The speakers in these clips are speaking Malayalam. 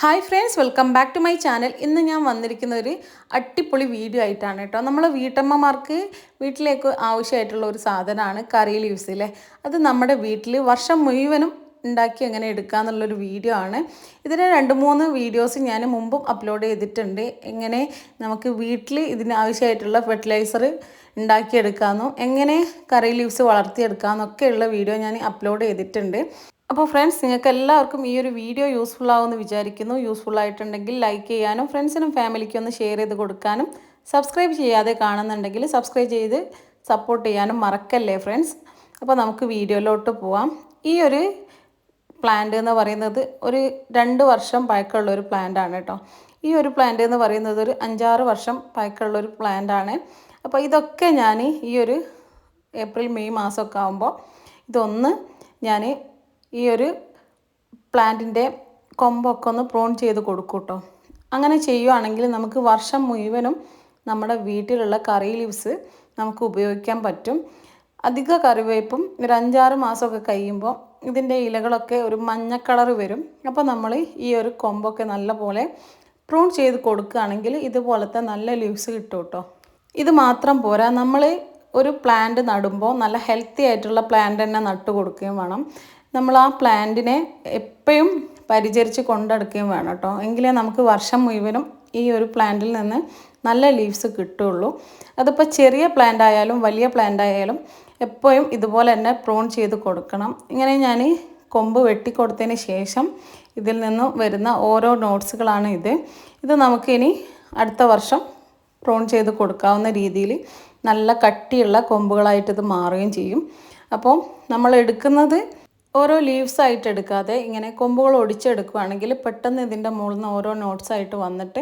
Hi friends welcome back to my channel ഇന്ന് ഞാൻ വന്നിരിക്കുന്ന ഒരു അടിപൊളി വീഡിയോ ആയിട്ടാണ് കേട്ടോ. നമ്മൾ വീട്ടമ്മമാർക്ക് വീട്ടിലേക്ക് ആവശ്യമായിട്ടുള്ള ഒരു സാധനമാണ് കറി ലീവ്സ് അല്ലേ അത് നമ്മുടെ വീട്ടിൽ വർഷം മുഴുവനും ഉണ്ടാക്കി എങ്ങനെ എടുക്കുക എന്നുള്ളൊരു വീഡിയോ ആണ്. ഇതിന് രണ്ട് മൂന്ന് വീഡിയോസ് ഞാൻ മുമ്പും അപ്ലോഡ് ചെയ്തിട്ടുണ്ട്. എങ്ങനെ നമുക്ക് വീട്ടിൽ ഇതിന് ആവശ്യമായിട്ടുള്ള ഫെർട്ടിലൈസർ ഉണ്ടാക്കിയെടുക്കാമെന്നും എങ്ങനെ കറി ലീവ്സ് വളർത്തിയെടുക്കാമെന്നൊക്കെയുള്ള വീഡിയോ ഞാൻ അപ്ലോഡ് ചെയ്തിട്ടുണ്ട്. അപ്പോൾ ഫ്രണ്ട്സ് നിങ്ങൾക്ക് എല്ലാവർക്കും ഈ ഒരു വീഡിയോ യൂസ്ഫുൾ ആവുമെന്ന് വിചാരിക്കുന്നു. യൂസ്ഫുൾ ആയിട്ടുണ്ടെങ്കിൽ ലൈക്ക് ചെയ്യാനും ഫ്രണ്ട്സിനും ഫാമിലിക്കും ഒന്ന് ഷെയർ ചെയ്ത് കൊടുക്കാനും സബ്സ്ക്രൈബ് ചെയ്യാതെ കാണുന്നുണ്ടെങ്കിൽ സബ്സ്ക്രൈബ് ചെയ്ത് സപ്പോർട്ട് ചെയ്യാനും മറക്കല്ലേ ഫ്രണ്ട്സ് അപ്പോൾ നമുക്ക് വീഡിയോയിലോട്ട് പോവാം. ഈ ഒരു പ്ലാന്റ് എന്ന് പറയുന്നത് ഒരു രണ്ട് വർഷം പഴക്കമുള്ള ഒരു പ്ലാന്റ് ആണ് കേട്ടോ. ഈ ഒരു പ്ലാന്റ് എന്ന് പറയുന്നത് ഒരു അഞ്ചാറ് വർഷം പഴക്കമുള്ള ഒരു പ്ലാന്റ് ആണ്. അപ്പോൾ ഇതൊക്കെ ഞാൻ ഈ ഒരു ഏപ്രിൽ മെയ് മാസമൊക്കെ ആകുമ്പോൾ ഇതൊന്ന് ഞാൻ ഈ ഒരു പ്ലാന്റിന്റെ കൊമ്പൊക്കെ ഒന്ന് പ്രോൺ ചെയ്ത് കൊടുക്കും കേട്ടോ അങ്ങനെ ചെയ്യുവാണെങ്കിൽ നമുക്ക് വർഷം മുഴുവനും നമ്മുടെ വീട്ടിലുള്ള കറി ലീവ്സ് നമുക്ക് ഉപയോഗിക്കാൻ പറ്റും. അധിക കറിവേപ്പും ഒരു അഞ്ചാറ് മാസമൊക്കെ കഴിയുമ്പോൾ ഇതിന്റെ ഇലകളൊക്കെ ഒരു മഞ്ഞ കളർ വരും. അപ്പോൾ നമ്മൾ ഈ ഒരു കൊമ്പൊക്കെ നല്ലപോലെ പ്രൂൺ ചെയ്ത് കൊടുക്കുകയാണെങ്കിൽ ഇതുപോലത്തെ നല്ല ലീവ്സ് കിട്ടും കേട്ടോ ഇത് മാത്രം പോരാ നമ്മൾ ഒരു പ്ലാന്റ് നടുമ്പോൾ നല്ല ഹെൽത്തി ആയിട്ടുള്ള പ്ലാന്റ് തന്നെ നട്ടു കൊടുക്കുകയും വേണം. നമ്മൾ ആ പ്ലാന്റിനെ എപ്പോഴും പരിചരിച്ച് കൊണ്ടെടുക്കുകയും വേണം കേട്ടോ. എങ്കിലേ നമുക്ക് വർഷം മുഴുവനും ഈ ഒരു പ്ലാന്റിൽ നിന്ന് നല്ല ലീവ്സ് കിട്ടുള്ളൂ അതിപ്പോൾ ചെറിയ പ്ലാന്റ് ആയാലും വലിയ പ്ലാന്റ് ആയാലും എപ്പോഴും ഇതുപോലെ തന്നെ പ്രോൺ ചെയ്ത് കൊടുക്കണം. ഇങ്ങനെ ഞാൻ കൊമ്പ് വെട്ടിക്കൊടുത്തതിന് ശേഷം ഇതിൽ നിന്ന് വരുന്ന ഓരോ നോട്ട്സുകളാണ് ഇത്. ഇത് നമുക്കിനി അടുത്ത വർഷം പ്രോൺ ചെയ്ത് കൊടുക്കാവുന്ന രീതിയിൽ നല്ല കട്ടിയുള്ള കൊമ്പുകളായിട്ട് ഇത് മാറുകയും ചെയ്യും. അപ്പോൾ നമ്മൾ എടുക്കുന്നത് ഓരോ ലീവ്സ് ആയിട്ട് എടുക്കാതെ ഇങ്ങനെ കൊമ്പുകൾ ഒടിച്ചെടുക്കുകയാണെങ്കിൽ പെട്ടെന്ന് ഇതിന്റെ മുകളിൽ നിന്ന് ഓരോ നോട്ട്സ് ആയിട്ട് വന്നിട്ട്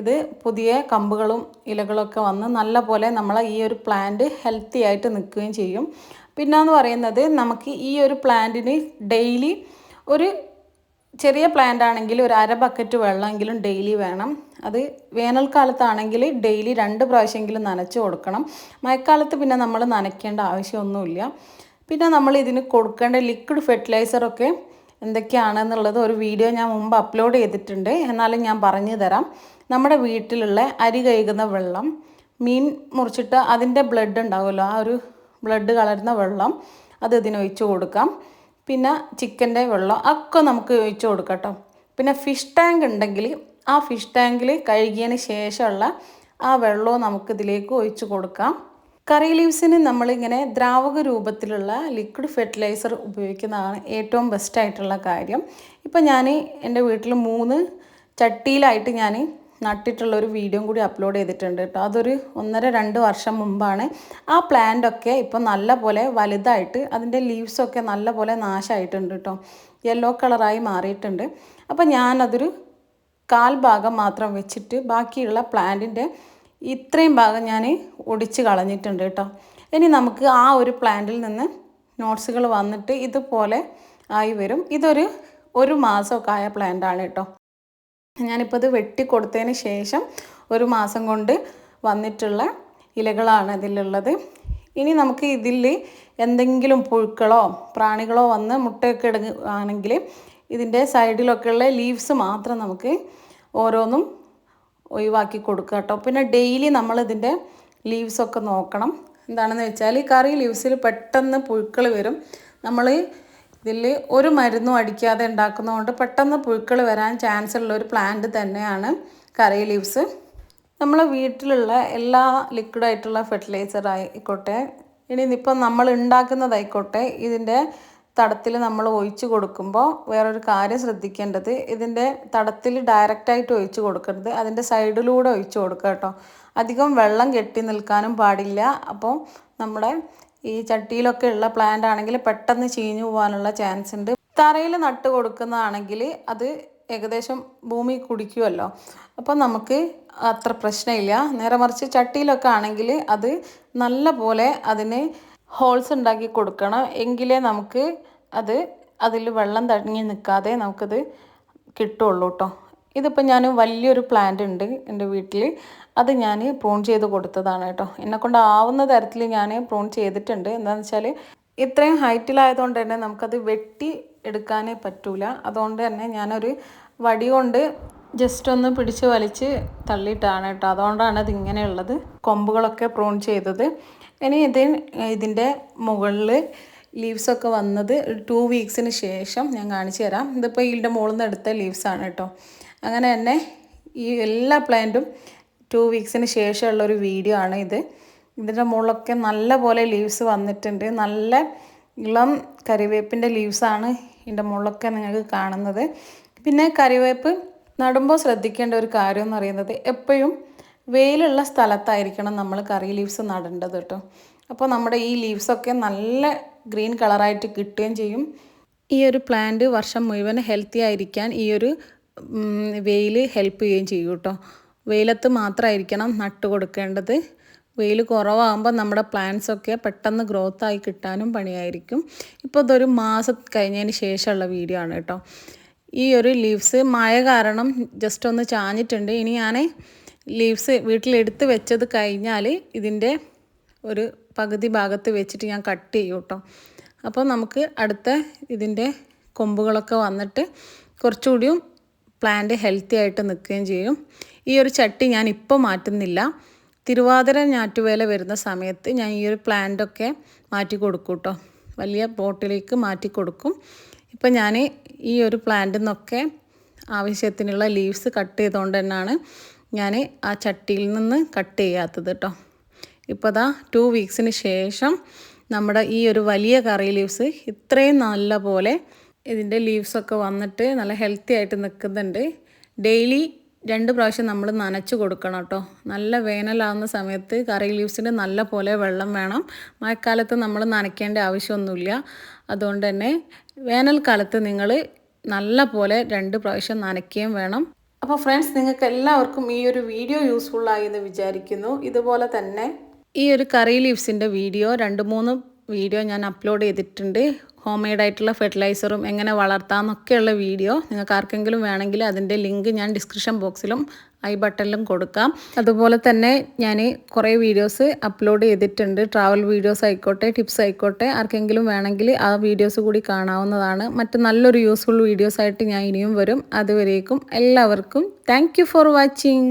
ഇത് പുതിയ കമ്പുകളും ഇലകളൊക്കെ വന്ന് നല്ല പോലെ നമ്മളെ ഈ ഒരു പ്ലാന്റ് ഹെൽത്തി ആയിട്ട് നിൽക്കുകയും ചെയ്യും. പിന്നെന്ന് പറയുന്നത് നമുക്ക് ഈ ഒരു പ്ലാന്റിന് ഡെയിലി ഒരു ചെറിയ പ്ലാന്റ് ആണെങ്കിൽ ഒരു അര ബക്കറ്റ് വെള്ളമെങ്കിലും ഡെയിലി വേണം. അത് വേനൽക്കാലത്താണെങ്കിൽ ഡെയിലി രണ്ട് പ്രാവശ്യമെങ്കിലും നനച്ച് കൊടുക്കണം. മഴക്കാലത്ത് പിന്നെ നമ്മൾ നനയ്ക്കേണ്ട ആവശ്യമൊന്നുമില്ല. പിന്നെ നമ്മൾ ഇതിന് കൊടുക്കേണ്ട ലിക്വിഡ് ഫെർട്ടിലൈസറൊക്കെ എന്തൊക്കെയാണെന്നുള്ളത് ഒരു വീഡിയോ ഞാൻ മുമ്പ് അപ്ലോഡ് ചെയ്തിട്ടുണ്ട്. എന്നാലും ഞാൻ പറഞ്ഞു തരാം. നമ്മുടെ വീട്ടിലുള്ള അരി കഴുകുന്ന വെള്ളം മീൻ മുറിച്ചിട്ട് അതിന്റെ ബ്ലഡ് ഉണ്ടാവുമല്ലോ ആ ഒരു ബ്ലഡ് കളരുന്ന വെള്ളം അത് ഇതിന് ഒഴിച്ചു കൊടുക്കാം. പിന്നെ ചിക്കന്റെ വെള്ളം ഒക്കെ നമുക്ക് ഒഴിച്ച് കൊടുക്കാം കേട്ടോ പിന്നെ ഫിഷ് ടാങ്ക് ഉണ്ടെങ്കിൽ ആ ഫിഷ് ടാങ്കിൽ കഴുകിയതിന് ശേഷമുള്ള ആ വെള്ളവും നമുക്കിതിലേക്ക് ഒഴിച്ചു ഒഴിച്ച് കൊടുക്കാം. കറി ലീവ്സിന് നമ്മളിങ്ങനെ ദ്രാവക രൂപത്തിലുള്ള ലിക്വിഡ് ഫെർട്ടിലൈസർ ഉപയോഗിക്കുന്നതാണ് ഏറ്റവും ബെസ്റ്റ് ആയിട്ടുള്ള കാര്യം. ഇപ്പം ഞാൻ എന്റെ വീട്ടിൽ മൂന്ന് ചട്ടിയിലായിട്ട് ഞാൻ നട്ടിട്ടുള്ള ഒരു വീഡിയോ കൂടി അപ്ലോഡ് ചെയ്തിട്ടുണ്ട് കേട്ടോ. അതൊരു ഒന്നര രണ്ട് വർഷം മുമ്പാണ്. ആ പ്ലാന്റൊക്കെ ഇപ്പം നല്ല പോലെ വലുതായിട്ട് അതിന്റെ ലീവ്സൊക്കെ നല്ല പോലെ നാശമായിട്ടുണ്ട് കേട്ടോ. യെല്ലോ കളറായി മാറിയിട്ടുണ്ട്. അപ്പം ഞാനതൊരു കാൽ ഭാഗം മാത്രം വെച്ചിട്ട് ബാക്കിയുള്ള പ്ലാന്റിന്റെ ഇത്രയും ഭാഗം ഞാൻ ഒടിച്ച് കളഞ്ഞിട്ടുണ്ട് കേട്ടോ. ഇനി നമുക്ക് ആ ഒരു പ്ലാന്റിൽ നിന്ന് നോട്ട്സുകൾ വന്നിട്ട് ഇതുപോലെ ആയി വരും. ഇതൊരു ഒരു മാസമൊക്കെ ആയ പ്ലാന്റാണ് കേട്ടോ. ഞാനിപ്പോൾ ഇത് വെട്ടിക്കൊടുത്തതിന് ശേഷം ഒരു മാസം കൊണ്ട് വന്നിട്ടുള്ള ഇലകളാണ് ഇതിലുള്ളത്. ഇനി നമുക്ക് ഇതിൽ എന്തെങ്കിലും പുഴുക്കളോ പ്രാണികളോ വന്ന് മുട്ടയൊക്കെ ഇടുകയാണെങ്കിൽ ഇതിന്റെ സൈഡിലൊക്കെയുള്ള ലീവ്സ് മാത്രം നമുക്ക് ഓരോന്നും ഒഴിവാക്കി കൊടുക്കുക കേട്ടോ. പിന്നെ ഡെയിലി നമ്മൾ ഇതിന്റെ ലീവ്സൊക്കെ നോക്കണം. എന്താണെന്ന് വെച്ചാൽ ഈ കറി ലീവ്സിൽ പെട്ടെന്ന് പുഴുക്കൾ വരും. നമ്മൾ ഇതിൽ ഒരു മരുന്നും അടിക്കാതെ ഉണ്ടാക്കുന്നതുകൊണ്ട് പെട്ടെന്ന് പുഴുക്കൾ വരാൻ ചാൻസ് ഉള്ള ഒരു പ്ലാന്റ് തന്നെയാണ് കറി ലീവ്സ് നമ്മൾ വീട്ടിലുള്ള എല്ലാ ലിക്വിഡായിട്ടുള്ള ഫെർട്ടിലൈസർ ആയിക്കോട്ടെ ഇനി ഇപ്പം നമ്മൾ ഉണ്ടാക്കുന്നതായിക്കോട്ടെ ഇതിന്റെ തടത്തിൽ നമ്മൾ ഒഴിച്ച് കൊടുക്കുമ്പോൾ വേറൊരു കാര്യം ശ്രദ്ധിക്കേണ്ടത് ഇതിന്റെ തടത്തിൽ ഡയറക്റ്റായിട്ട് ഒഴിച്ച് കൊടുക്കരുത്. അതിന്റെ സൈഡിലൂടെ ഒഴിച്ച് കൊടുക്കുക കേട്ടോ. അധികം വെള്ളം കെട്ടി നിൽക്കാനും പാടില്ല. അപ്പോൾ നമ്മുടെ ഈ ചട്ടിയിലൊക്കെ ഉള്ള പ്ലാന്റ് ആണെങ്കിൽ പെട്ടെന്ന് ചീഞ്ഞു പോകാനുള്ള ചാൻസ് ഉണ്ട്. തറയിൽ നട്ട് കൊടുക്കുന്നതാണെങ്കിൽ അത് ഏകദേശം ഭൂമി കുടിക്കുമല്ലോ അപ്പം നമുക്ക് അത്ര പ്രശ്നമില്ല. നേരെ മറിച്ച് ചട്ടിയിലൊക്കെ ആണെങ്കിൽ അത് നല്ല പോലെ അതിന് ഹോൾസ് ഉണ്ടാക്കി കൊടുക്കണം. എങ്കിലേ നമുക്ക് അത് അതിൽ വെള്ളം തങ്ങി നിൽക്കാതെ നമുക്കത് കിട്ടുള്ളൂ കേട്ടോ ഇതിപ്പോൾ ഞാൻ വലിയൊരു പ്ലാന്റ് ഉണ്ട് എന്റെ വീട്ടിൽ. അത് ഞാൻ പ്രൂൺ ചെയ്ത് കൊടുത്തതാണ് കേട്ടോ എന്നെക്കൊണ്ട് ആവുന്ന തരത്തിൽ ഞാൻ പ്രൂൺ ചെയ്തിട്ടുണ്ട്. എന്താണെന്ന് വെച്ചാൽ ഇത്രയും ഹൈറ്റിലായതുകൊണ്ട് തന്നെ നമുക്കത് വെട്ടി എടുക്കാനേ പറ്റൂല. അതുകൊണ്ട് തന്നെ ഞാനൊരു വടി കൊണ്ട് ജസ്റ്റ് ഒന്ന് പിടിച്ച് വലിച്ച് തള്ളിയിട്ടാണ് കേട്ടോ അതുകൊണ്ടാണ് അത് ഇങ്ങനെയുള്ളത് കൊമ്പുകളൊക്കെ പ്രൂൺ ചെയ്തത്. ഇനി ഇത് ഇതിന്റെ മുകളിൽ ലീവ്സൊക്കെ വന്നത് ടു വീക്സിന് ശേഷം ഞാൻ കാണിച്ചു തരാം. ഇതിപ്പോൾ ഇതിന്റെ മുകളിൽ നിന്ന് എടുത്ത ലീവ്സാണ് കേട്ടോ. അങ്ങനെ തന്നെ ഈ എല്ലാ പ്ലാന്റും ടു വീക്സിന് ശേഷമുള്ളൊരു വീഡിയോ ആണ് ഇത്. ഇതിന്റെ മുകളിലൊക്കെ നല്ല പോലെ ലീവ്സ് വന്നിട്ടുണ്ട്. നല്ല ഇളം കറിവേപ്പിന്റെ ലീവ്സാണ് ഇതിന്റെ മുകളിലൊക്കെ നിങ്ങൾക്ക് കാണുന്നത്. പിന്നെ കറിവേപ്പ് നടുമ്പോൾ ശ്രദ്ധിക്കേണ്ട ഒരു കാര്യം എന്ന് പറയുന്നത് എപ്പോഴും വെയിലുള്ള സ്ഥലത്തായിരിക്കണം നമ്മൾ കറി ലീവ്സ് നടേണ്ടത് കേട്ടോ. അപ്പോൾ നമ്മുടെ ഈ ലീവ്സൊക്കെ നല്ല ഗ്രീൻ കളറായിട്ട് കിട്ടുകയും ചെയ്യും. ഈ ഒരു പ്ലാന്റ് വർഷം മുഴുവൻ ഹെൽത്തി ആയിരിക്കാൻ ഈ ഒരു വെയിൽ ഹെൽപ്പ് ചെയ്യുകയും ചെയ്യും കേട്ടോ. വെയിലത്ത് മാത്രമായിരിക്കണം നട്ട് കൊടുക്കേണ്ടത്. വെയിൽ കുറവാകുമ്പോൾ നമ്മുടെ പ്ലാന്റ്സ് ഒക്കെ പെട്ടെന്ന് ഗ്രോത്ത് ആയി കിട്ടാനും പണിയായിരിക്കും. ഇപ്പോൾ ഇതൊരു മാസം കഴിഞ്ഞതിന് ശേഷമുള്ള വീഡിയോ ആണ് കേട്ടോ. ഈ ഒരു ലീവ്സ് മഴ കാരണം ജസ്റ്റ് ഒന്ന് ചാഞ്ഞിട്ടുണ്ട്. ഇനി ഞാൻ ലീവ്സ് വീട്ടിലെടുത്ത് വെച്ചത് കഴിഞ്ഞാൽ ഇതിന്റെ ഒരു പകുതി ഭാഗത്ത് വെച്ചിട്ട് ഞാൻ കട്ട് ചെയ്യും കേട്ടോ അപ്പോൾ നമുക്ക് അടുത്ത ഇതിന്റെ കൊമ്പുകളൊക്കെ വന്നിട്ട് കുറച്ചുകൂടിയും പ്ലാന്റ് ഹെൽത്തി ആയിട്ട് നിൽക്കുകയും ചെയ്യും. ഈ ഒരു ചട്ടി ഞാൻ ഇപ്പോൾ മാറ്റുന്നില്ല. തിരുവാതിര ഞാറ്റുവേല വരുന്ന സമയത്ത് ഞാൻ ഈ ഒരു പ്ലാന്റൊക്കെ മാറ്റി കൊടുക്കും കേട്ടോ വലിയ പോട്ടിലേക്ക് മാറ്റി കൊടുക്കും. ഇപ്പം ഞാൻ ഈ ഒരു പ്ലാന്റിൽ നിന്നൊക്കെ ആവശ്യത്തിനുള്ള ലീവ്സ് കട്ട് ചെയ്തുകൊണ്ട് തന്നെയാണ് ഞാൻ ആ ചട്ടിയിൽ നിന്ന് കട്ട് ചെയ്യാത്തത് കേട്ടോ ഇപ്പോൾ ദാ ടു വീക്സിന് ശേഷം നമ്മുടെ ഈ ഒരു വലിയ കറി ലീവ്സ് ഇത്രയും നല്ല പോലെ ഇതിന്റെ ലീവ്സൊക്കെ വന്നിട്ട് നല്ല ഹെൽത്തി ആയിട്ട് നിൽക്കുന്നുണ്ട്. ഡെയിലി രണ്ട് പ്രാവശ്യം നമ്മൾ നനച്ച് കൊടുക്കണം കേട്ടോ നല്ല വേനലാവുന്ന സമയത്ത് കറി ലീവ്സിന് നല്ല പോലെ വെള്ളം വേണം. മഴക്കാലത്ത് നമ്മൾ നനയ്ക്കേണ്ട ആവശ്യമൊന്നുമില്ല. അതുകൊണ്ട് തന്നെ വേനൽക്കാലത്ത് നിങ്ങൾ നല്ല പോലെ രണ്ട് പ്രാവശ്യം നനയ്ക്കുകയും വേണം. അപ്പോൾ ഫ്രണ്ട്സ് നിങ്ങൾക്ക് എല്ലാവർക്കും ഈ ഒരു വീഡിയോ യൂസ്ഫുള്ളായി എന്ന് വിചാരിക്കുന്നു. ഇതുപോലെ തന്നെ ഈ ഒരു കറി ലീവ്സിന്റെ വീഡിയോ രണ്ട് മൂന്ന് വീഡിയോ ഞാൻ അപ്ലോഡ് ചെയ്തിട്ടുണ്ട്. ഹോം മെയ്ഡ് ആയിട്ടുള്ള ഫെർട്ടിലൈസറും എങ്ങനെ വളർത്താമെന്നൊക്കെയുള്ള വീഡിയോ നിങ്ങൾക്ക് ആർക്കെങ്കിലും വേണമെങ്കിൽ അതിന്റെ ലിങ്ക് ഞാൻ ഡിസ്ക്രിപ്ഷൻ ബോക്സിലും ഐ ബട്ടണിലും കൊടുക്കാം. അതുപോലെ തന്നെ ഞാൻ കുറേ വീഡിയോസ് അപ്ലോഡ് ചെയ്തിട്ടുണ്ട്. ട്രാവൽ വീഡിയോസ് ആയിക്കോട്ടെ ടിപ്സ് ആയിക്കോട്ടെ ആർക്കെങ്കിലും വേണമെങ്കിൽ ആ വീഡിയോസ് കൂടി കാണാവുന്നതാണ്. മറ്റ് നല്ലൊരു യൂസ്ഫുൾ വീഡിയോസ് ആയിട്ട് ഞാൻ ഇനിയും വരും. അതുവരേക്കും എല്ലാവർക്കും താങ്ക് ഫോർ വാച്ചിങ്